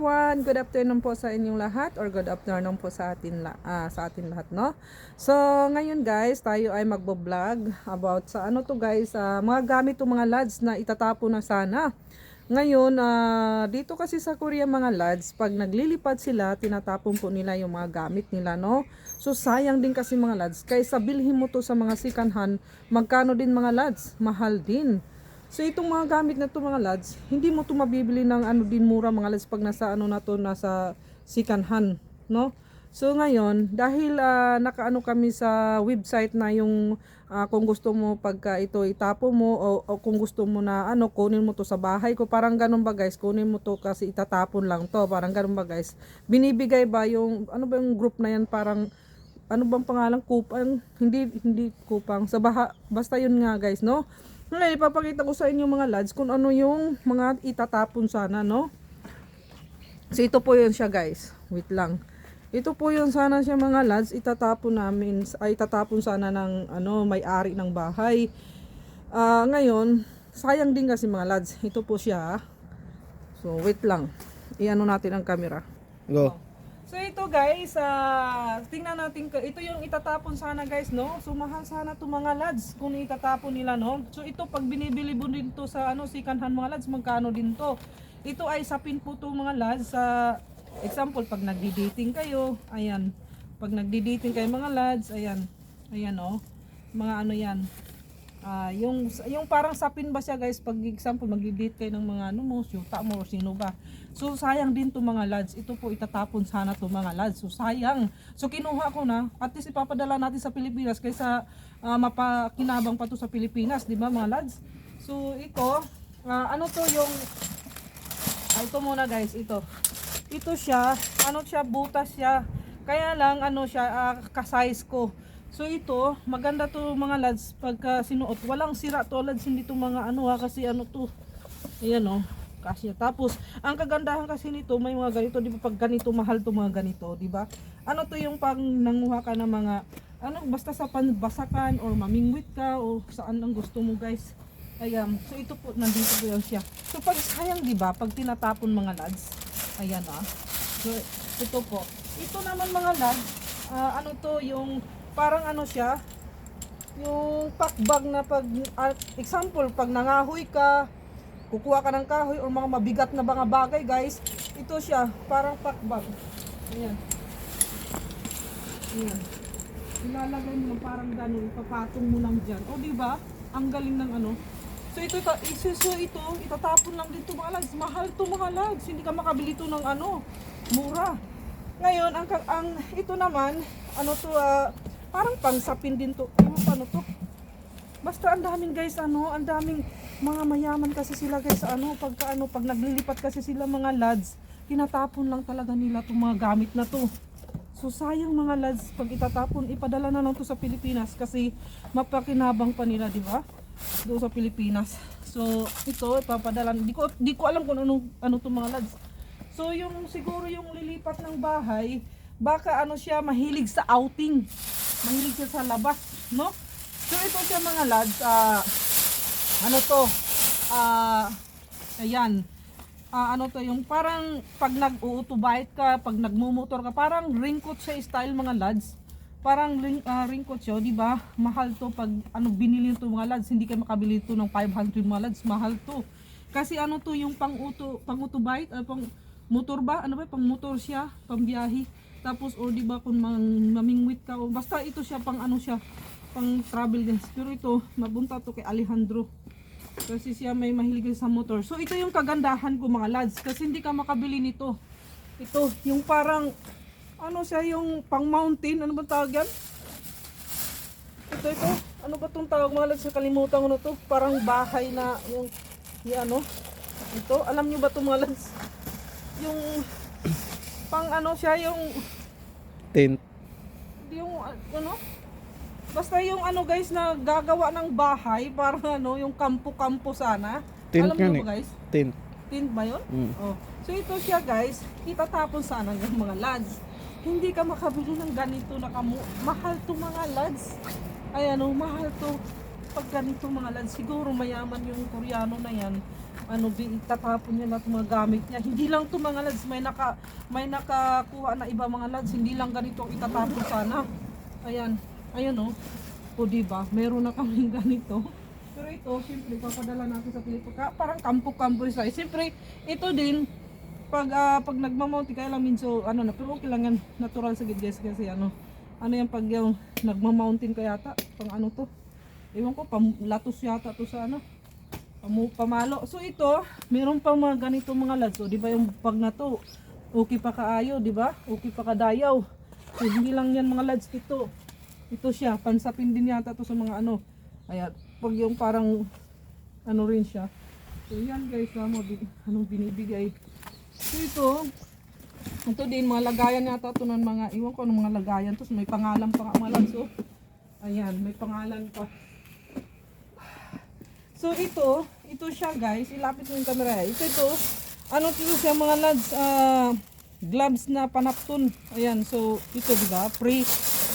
everyone. Good afternoon po sa inyong lahat or good afternoon po sa atin ah, sa atin lahat, no? So, ngayon guys, tayo ay magbo-vlog about sa ano to guys, ah, mga gamit to mga lads na itatapon na sana. Ngayon, ah, dito kasi sa Korea mga lads, pag naglilipad sila, tinatapon po nila yung mga gamit nila, no? So, sayang din kasi mga lads. Kaysa bilhin mo to sa mga second hand, magkano din mga lads? Mahal din. So itong mga gamit na to mga lads, hindi mo to mabibili ng ano din mura mga lads pag nasa ano na to nasa second hand, no? So ngayon, dahil ah, nakaano kami sa website na yung ah, kung gusto mo pagka ito itapo mo o, o kung gusto mo na ano kunin mo to sa bahay ko, parang ganun ba guys, kunin mo to kasi itatapon lang to, parang ganun ba guys. Binibigay ba yung ano ba yung group na yan parang ano bang pangalan kupang hindi hindi kupang sa baha basta yun nga guys no ngayon ipapakita ko sa inyo mga lads kung ano yung mga itatapon sana no? So ito po yun siya guys. Wait lang. Ito po yun sana siya mga lads itatapon namin ay itatapon sana ng ano may-ari ng bahay. Ah, ngayon sayang din kasi mga lads ito po siya so wait lang. Iano natin ang camera. Go. So ito guys, ah tingnan natin, ito yung itatapon sana guys, no? So mahal sana to mga lads kung itatapon nila, no? So ito pag binibili mo din to sa ano, second hand mga lads, magkano din to? Ito ay sapin po to mga lads sa example, pag nagdi-dating kayo, ayan. Pag nagdi-dating kayo mga lads, ayan. Ayan oh. Mga ano yan. Ah, yung yung parang sapin ba siya guys pag example magdi-date kayo ng mga ano mo, syuta mo sino ba. So sayang din to mga lads. Ito po itatapon sana to mga lads. So sayang. So kinuha ko na at least ipapadala natin sa Pilipinas kaysa ah, mapakinabang pa to sa Pilipinas, di ba mga lads? So ito, ah, ano to yung ah, ito muna guys, ito. Ito siya, ano siya, butas siya. Kaya lang ano siya, ah, ka-size ko. So ito, maganda to mga lads pagka sinuot. Walang sira to lads, hindi to mga ano ha, kasi ano to. Ayan oh, kasya. Tapos, ang kagandahan kasi nito, may mga ganito, di ba pag ganito, mahal to mga ganito, di ba? Ano to yung pang nanguha ka ng mga, ano, basta sa panbasakan or mamingwit ka o saan ang gusto mo guys. Ayan, so ito po, nandito po yan siya. So pag sayang, di ba, pag tinatapon mga lads, ayan ah. So, ito po. Ito naman mga lads, ah, ano to, yung parang ano siya, yung packbag na pag, ah, example, pag nangahoy ka, kukuha ka ng kahoy o mga mabigat na mga bagay guys, ito siya, parang packbag. Ayan. Ayan. Ilalagay mo parang ganun, ipapatong mo lang dyan. O di ba? Ang galing ng ano. So ito, ito, so, so ito, itatapon lang dito mga lads. Mahal to mga lads. Hindi ka makabili to ng ano, mura. Ngayon, ang, ang ito naman, ano to, ah, parang pangsapin din to. Ano paano to? Basta ang daming guys ano, ang daming mga mayaman kasi sila guys ano, pagka ano, pag naglilipat kasi sila mga lads, tinatapon lang talaga nila itong mga gamit na to. So sayang mga lads, pag itatapon, ipadala na lang to sa Pilipinas kasi mapakinabang pa nila, di ba? Doon sa Pilipinas. So ito, ipapadala, di ko, di ko alam kung ano, ano to mga lads. So yung siguro yung lilipat ng bahay, baka ano siya, mahilig sa outing. Mahilig siya sa labas, no? So ito siya mga lads, ah, ano to, ah, ayan, ah, ano to, yung parang pag nag-uutubite ka, pag nagmumotor ka, parang ringkot siya style mga lads. Parang ring, ah, ringkot siya, di ba? Mahal to pag ano binili to mga lads, hindi ka makabili to ng 500 mga lads, mahal to. Kasi ano to yung pang uto, pang utubite, ah, pang motor ba? Ano ba? Pang motor siya, pang Tapos or di ba kung mang, mamingwit ka o basta ito siya pang ano siya, pang travel din. Pero ito, mabunta to kay Alejandro. Kasi siya may mahilig sa motor. So ito yung kagandahan ko mga lads kasi hindi ka makabili nito. Ito, yung parang ano siya yung pang mountain, ano ba tawag yan? Ito ito, ano ba tong tawag mga lads? Kalimutan ko na to. Parang bahay na yung, yung ano. Ito, alam nyo ba to mga lads? Yung pang ano siya, yung Tint. yung ano basta yung ano guys na gagawa ng bahay parang ano yung kampo-kampo sana Tint alam niyo eh. ba guys Tint. tint ba yun? Mm. oh. so ito siya guys itatapon sana ng mga lads hindi ka makabili ng ganito na kamu mahal to mga lads ay ano mahal to pag ganito mga lads siguro mayaman yung koreano na yan ano tatapon niya lahat mga gamit niya. Hindi lang to mga lads, may naka may nakakuha na iba mga lads, hindi lang ganito ang itatapon sana. Ayan, ayan oh. O di ba? Meron na kaming ganito. Pero ito, siyempre, papadala natin sa Pilipinas. Parang kampo-kampo size. Siyempre, ito din, pag ah, pag nagmamount kaya lang minso ano na pero okay lang yan natural sa guys kasi ano ano yan pag yung nagmamountain ka yata pang ano to ewan ko pam, latos yata to sa ano pamalo. So ito meron pa mga ganito mga lads so, di ba yung pag na to? Okay pa kaayo di ba? Okay pa kadayaw. So hindi lang yan mga lads ito. Ito siya pansapin din yata to sa mga ano. Ayan pag yung parang ano rin siya. So yan guys mga bi- anong binibigay. So ito, ito din mga lagayan yata ito ng mga, iwan ko ng mga lagayan. Tapos may pangalan pa mga lads, oh. Ayan, may pangalan pa. So ito, ito siya guys, ilapit mo yung camera. Ito ito, ano ito siya mga lads, ah, gloves na panapton. Ayan, so ito diba, pre,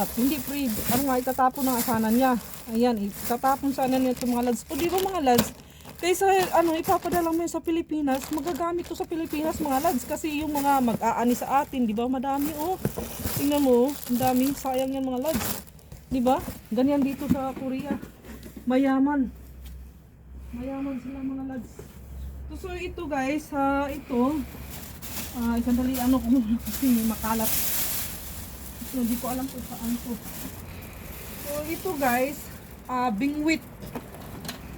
at hindi pre, ano nga, itatapon na nga sana niya. Ayan, itatapon sana niya ito mga lads. O di ba mga lads, kaysa ano, ipapadala mo sa Pilipinas, magagamit to sa Pilipinas mga lads. Kasi yung mga mag-aani sa atin, di ba, madami oh. Tingnan mo, ang dami, sayang yan mga lads. Di ba? Ganyan dito sa Korea. Mayaman. Mayaman sila mga lads. So, so ito guys, ha, ito, ah isang dali ano ko kasi makalat. So, hindi ko alam kung saan to. So ito guys, ah bingwit.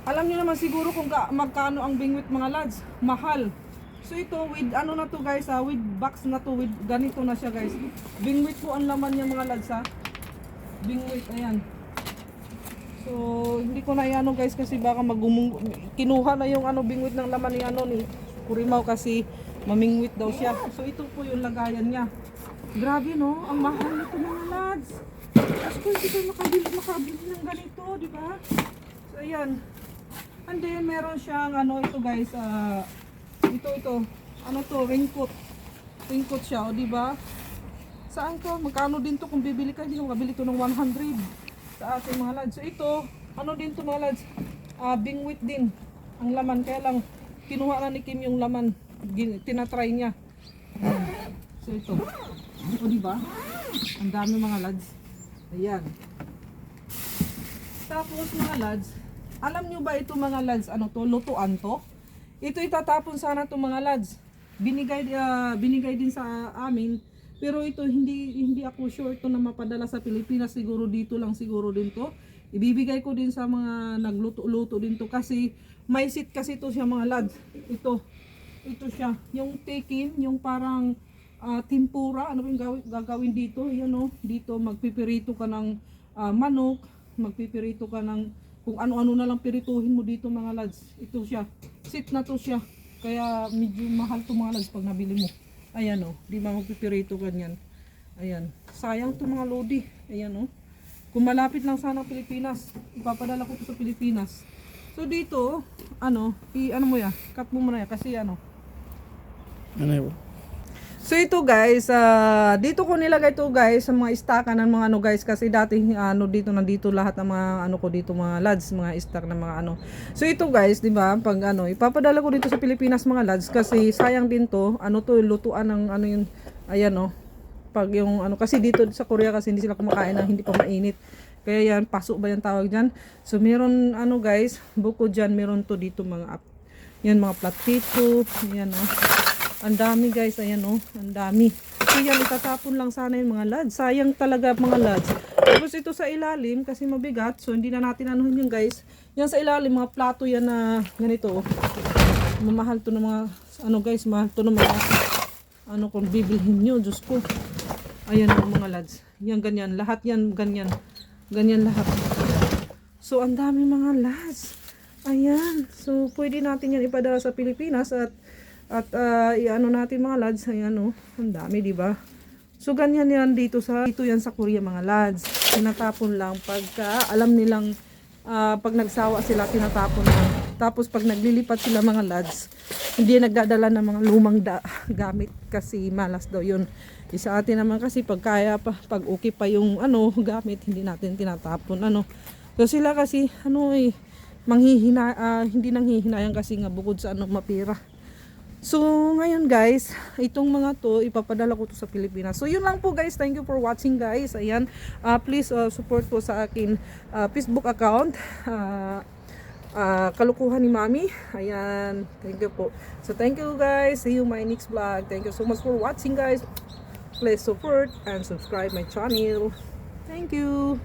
Alam niyo naman siguro kung ka, magkano ang bingwit mga lads. Mahal. So ito with ano na to guys ha, with box na to, with ganito na siya guys. Bingwit po ang laman niya mga lads ha. Bingwit, ayan. So, hindi ko na iano guys kasi baka magumung kinuha na yung ano bingwit ng laman ni ano ni Kurimaw kasi mamingwit daw siya. So ito po yung lagayan niya. Grabe no, ang mahal nito mga lads. Tapos ko hindi ko makabili, makabili ng ganito, di ba? So ayan. And then meron siyang ano ito guys, ah ito ito. Ano to, raincoat. Raincoat siya, o di ba? Saan to? Magkano din to kung bibili ka? Hindi mo makabili to ng 100 sa ating mga lads. So ito, ano din to mga lads? Ah, bingwit din. Ang laman, kaya lang kinuha na ni Kim yung laman. Gin- Tinatry niya. So ito. O di ba? Ang dami mga lads. Ayan. Tapos mga lads, alam nyo ba ito mga lads, ano to, lutuan to? Ito itatapon sana to mga lads. Binigay, ah, binigay din sa amin. Pero ito hindi hindi ako sure to na mapadala sa Pilipinas. Siguro dito lang siguro din to. Ibibigay ko din sa mga nagluto-luto din to kasi may seat kasi to siya mga lads. Ito. Ito siya. Yung taking, yung parang ah, tempura, ano yung gawin, gagawin dito? Yan o, dito magpipirito ka ng ah, manok, magpipirito ka ng kung ano-ano na lang pirituhin mo dito mga lads. Ito siya. Sit na to siya. Kaya medyo mahal to mga lads pag nabili mo. Ayan o, di ba magpipirito ganyan. Ayan. Sayang to mga lodi. Ayan o. Kung malapit lang sana Pilipinas, ipapadala ko to sa Pilipinas. So dito, ano, i ano mo ya, cut mo muna ya kasi ano, Ano yun? So ito guys, ah, dito ko nilagay to guys sa mga istaka ng mga ano guys kasi dati ano dito nandito lahat ng mga ano ko dito mga lads, mga stock ng mga ano. So ito guys, 'di ba? Pag ano, ipapadala ko dito sa Pilipinas mga lads kasi sayang din to. Ano to, lutuan ng ano yun. Ayan oh. Pag yung ano kasi dito sa Korea kasi hindi sila kumakain ng hindi pa mainit. Kaya yan, paso ba yung tawag dyan? So meron ano guys, buko dyan, meron to dito mga yan mga platito, yan oh. Ang dami guys, ayan oh, ang dami. Yan, itatapon lang sana yung mga lads. Sayang talaga mga lads. Tapos ito sa ilalim, kasi mabigat, so hindi na natin anuhin yun guys. Yan sa ilalim, mga plato yan na ganito oh. Mamahal to ng mga, ano guys, mahal to ng mga, ano kung bibilhin nyo, Diyos ko. Ayan oh, mga lads. Yan ganyan, lahat yan ganyan. Ganyan lahat. So ang dami mga lads. Ayan. So pwede natin yan ipadala sa Pilipinas at at ah, iano natin mga lads, ayan oh, ang dami, di ba? So ganyan yan dito sa dito yan sa Korea mga lads. Tinatapon lang pagka alam nilang ah, pag nagsawa sila tinatapon lang. Tapos pag naglilipat sila mga lads, hindi nagdadala ng mga lumang da- gamit kasi malas daw yun. Eh, Sa atin naman kasi pag kaya pa, pag okay pa yung ano gamit, hindi natin tinatapon ano. So sila kasi ano eh manghihina, ah, hindi nang hihinayang kasi nga bukod sa ano, mapira. So, ngayon guys, itong mga to, ipapadala ko to sa Pilipinas. So, yun lang po guys. Thank you for watching guys. Ayan, ah, please ah, support po sa akin ah, Facebook account. Ah, ah, kalukuhan ni Mami. Ayan, thank you po. So, thank you guys. See you my next vlog. Thank you so much for watching guys. Please support and subscribe my channel. Thank you.